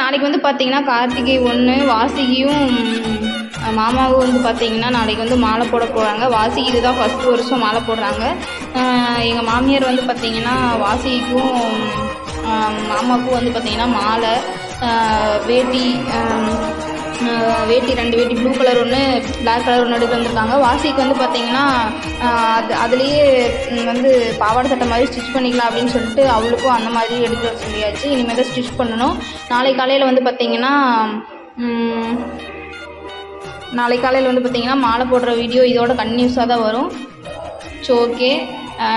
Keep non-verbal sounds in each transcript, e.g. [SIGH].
நாளைக்கு வந்து பார்த்தீங்கன்னா கார்த்திகை ஒன்று வாசிகியும் மாமாவும் வந்து பார்த்தீங்கன்னா நாளைக்கு வந்து மாலை போட போகிறாங்க வாசிகி இதுதான் ஃபஸ்ட்டு வருஷம் மாலை போடுறாங்க. எங்கள் மாமியார் வந்து பார்த்தீங்கன்னா வாசிகிக்கும் மாமாவுக்கும் வந்து பார்த்தீங்கன்னா மாலை வேட்டி வேட்டி ரெண்டு வேட்டி ப்ளூ கலர் ஒன்று பிளாக் கலர் ஒன்று எடுத்து வந்திருக்காங்க. வாசிக்கு வந்து பார்த்தீங்கன்னா அது அதுலேயே வந்து பாவாடை சட்டை மாதிரி ஸ்டிச் பண்ணிக்கலாம் அப்படின்னு சொல்லிட்டு அவளுக்கும் அந்த மாதிரி எடுத்து வர சொல்லியாச்சு. இனிமேல் தான் ஸ்டிச் பண்ணணும். நாளை காலையில் வந்து பார்த்தீங்கன்னா நாளை காலையில் வந்து பார்த்தீங்கன்னா மாலை போடுற வீடியோ இதோட கன்யூஸாக தான் வரும். ஸோ ஓகே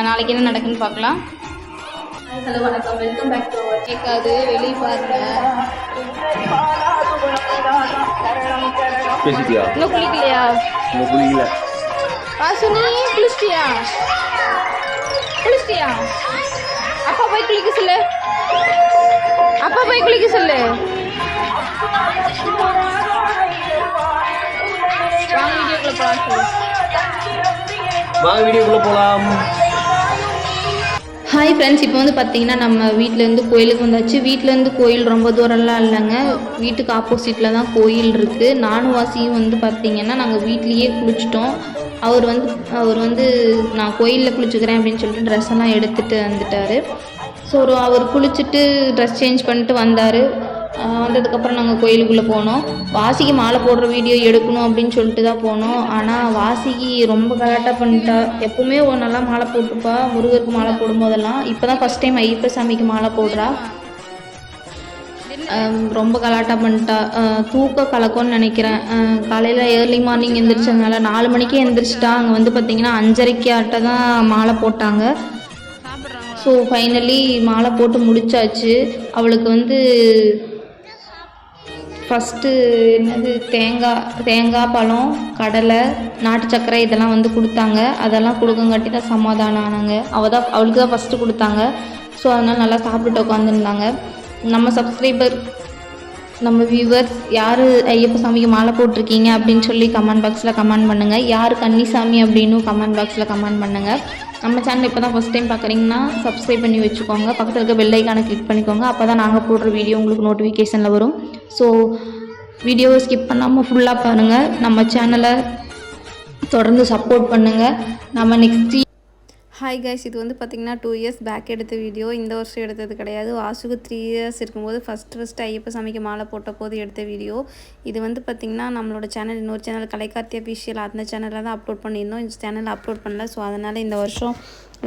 நாளைக்கு என்ன நடக்குன்னு பார்க்கலாம் ஹலோ வணக்கம். வெல்கம் பேக் டு கேட்காது வெளியே பாருங்க. பேசிட்டியா? இன்னும் குளிக்கலையா? இன்னும் குளிக்கல. வாசுனி குளிச்சிட்டியா? குளிச்சிட்டியா? அப்பா போய் குளிக்க சொல்லு. அப்பா போய் குளிக்க சொல்லு. வாங்க வீடியோக்குள்ள போலாம் வாங்க வீடியோக்குள்ள போலாம். ஹாய் ஃப்ரெண்ட்ஸ் இப்போ வந்து பார்த்தீங்கன்னா நம்ம வீட்டிலேருந்து கோயிலுக்கு வந்தாச்சு. வீட்டிலேருந்து கோயில் ரொம்ப தூரம்லாம் இல்லைங்க. வீட்டுக்கு ஆப்போசிட்டில் தான் கோயில் இருக்குது நானும் வாசியும் வந்து பார்த்தீங்கன்னா நாங்கள் வீட்லேயே குளிச்சிட்டோம். அவர் வந்து அவர் வந்து நான் கோயிலில் குளிச்சுக்கிறேன் அப்படின்னு சொல்லிட்டு ட்ரெஸ் எல்லாம் எடுத்துகிட்டு வந்துட்டார். ஸோ அவர் குளிச்சுட்டு ட்ரெஸ் சேஞ்ச் பண்ணிட்டு வந்தார். வந்ததுக்கப்புறம் நாங்கள் கோயிலுக்குள்ளே போனோம். வாசிக்கு மாலை போடுற வீடியோ எடுக்கணும் அப்படின்னு சொல்லிட்டு தான் போனோம். ஆனால் வாசிக்கு ரொம்ப கலாட்டாக பண்ணிட்டா. எப்பவுமே ஒரு நல்லா மாலை போட்டுப்பா முருகருக்கு மாலை போடும்போதெல்லாம். இப்போ தான் ஃபஸ்ட் டைம் ஐயப்ப சாமிக்கு மாலை போடுறா. ரொம்ப கலாட்டா பண்ணிட்டா. தூக்க கலக்கம்னு நினைக்கிறேன். காலையில் ஏர்லி மார்னிங் எந்திரிச்சதுனால நாலு மணிக்கே எந்திரிச்சிட்டா. அங்கே வந்து பார்த்தீங்கன்னா அஞ்சரைக்கு ஆட்ட தான் மாலை போட்டாங்க. ஸோ ஃபைனலி மாலை போட்டு முடிச்சாச்சு. அவளுக்கு வந்து ஃபஸ்ட்டு என்னது? தேங்காய் தேங்காய் பழம் கடலை நாட்டு சர்க்கரை இதெல்லாம் வந்து கொடுத்தாங்க. அதெல்லாம் கொடுக்கங்காட்டி தான் சமாதானம் ஆனாங்க. அவள் தான் அவளுக்கு தான் ஃபஸ்ட்டு கொடுத்தாங்க. ஸோ அதனால் நல்லா சாப்பிட்டு உட்காந்துருந்தாங்க நம்ம சப்ஸ்கிரைபர் நம்ம வியூவர்ஸ் யார் ஐயப்ப சாமிக்கு மாலை போட்டிருக்கீங்க அப்படின்னு சொல்லி கமெண்ட் பாக்ஸில் கமெண்ட் பண்ணுங்கள் யார் கன்னிசாமி அப்படின்னு கமெண்ட் பாக்ஸில் கமெண்ட் பண்ணுங்கள் நம்ம சேனல் இப்போ தான் ஃபஸ்ட் டைம் பார்க்குறீங்கன்னா சப்ஸ்கிரைப் பண்ணி வச்சுக்கோங்க. பக்கத்தில் இருக்க பெல்லைக்கான கிளிக் பண்ணிக்கோங்க. அப்போ தான் நாங்கள் போடுற வீடியோ உங்களுக்கு நோட்டிஃபிகேஷனில் வரும். ஸோ வீடியோவை ஸ்கிப் பண்ணாமல் ஃபுல்லாக பாருங்கள் நம்ம சேனலை தொடர்ந்து சப்போர்ட் பண்ணுங்கள் நம்ம நெக்ஸ்ட் ஹாய் கைஸ் இது வந்து பார்த்திங்கன்னா டூ இயர்ஸ் பேக் எடுத்த வீடியோ இந்த வருஷம் எடுத்தது கிடையாது. வாசுக்கு த்ரீ இயர்ஸ் இருக்கும்போது ஃபஸ்ட் ஃபஸ்ட் ஐயப்ப சாமிக்கு மாலை போட்ட போது எடுத்த வீடியோ இது வந்து பார்த்திங்கன்னா நம்மளோட சேனல் இன்னொரு சேனல் கலைக்கார்த்தி அஃபிஷியல் அந்த சேனலில் தான் அப்லோட் பண்ணியிருந்தோம். இந்த சேனலில் அப்லோட் பண்ணல. ஸோ அதனால் இந்த வருஷம்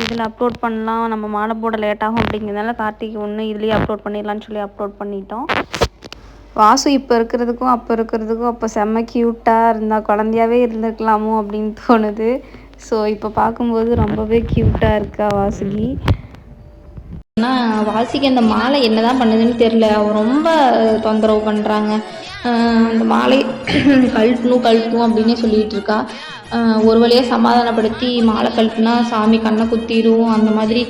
இதில் அப்லோட் பண்ணலாம். நம்ம மாலை போட லேட் ஆகும் அப்படிங்கிறதுனால கார்த்திகை ஒன்று இதுலேயே அப்லோட் பண்ணிடலான்னு சொல்லி அப்லோட் பண்ணிட்டோம். வாசு இப்போ இருக்கிறதுக்கும் அப்போ இருக்கிறதுக்கும் அப்போ செம்ம க்யூட்டாக இருந்தால் குழந்தையாவே இருந்திருக்கலாமோ அப்படின்னு தோணுது. ஸோ இப்போ பார்க்கும்போது ரொம்பவே க்யூட்டாக இருக்கா வாசுகி. ஆனால் வாசிக்கு அந்த மாலை என்னதான் பண்ணுதுன்னு தெரில அவள் ரொம்ப தொந்தரவு பண்ணுறாங்க அந்த மாலை [CLEARS THROAT] கழட்டணும் கழட்டணும் அப்படின்னே சொல்லிகிட்டு இருக்கா. ஒரு வழியாக சமாதானப்படுத்தி மாலை கழட்டினா சாமி கண்ணை குத்திடும் அந்த மாதிரி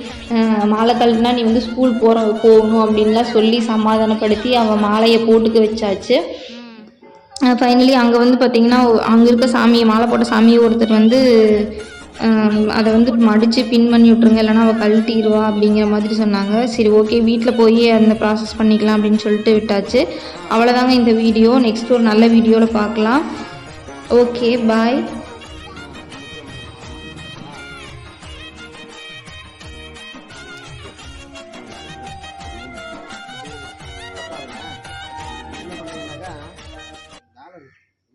மாலை கழட்டினா நீ வந்து ஸ்கூல் போகிற போகணும் அப்படின்லாம் சொல்லி சமாதானப்படுத்தி அவன் மாலையை போட்டுக்க வச்சாச்சு. ஃபைனலி அங்கே வந்து பார்த்திங்கன்னா அங்கே இருக்க சாமியை மாலை போட்ட சாமியை ஒருத்தர் வந்து அதை வந்து மடித்து பின் பண்ணி விட்ருங்க இல்லைன்னா அவள் கழட்டிடுவா அப்படிங்கிற மாதிரி சொன்னாங்க. சரி ஓகே வீட்டில் போய் அந்த ப்ராசஸ் பண்ணிக்கலாம் அப்படின்னு சொல்லிட்டு விட்டாச்சு. அவ்வளோதாங்க இந்த வீடியோ நெக்ஸ்ட் ஒரு நல்ல வீடியோவில் பார்க்கலாம். ஓகே பாய்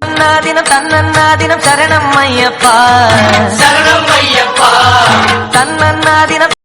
தன்னாதினம் தன்னன்னாதினம் சரணம் ஐயப்பா. சரணம் ஐயப்பா. தன்னன்னாதினம்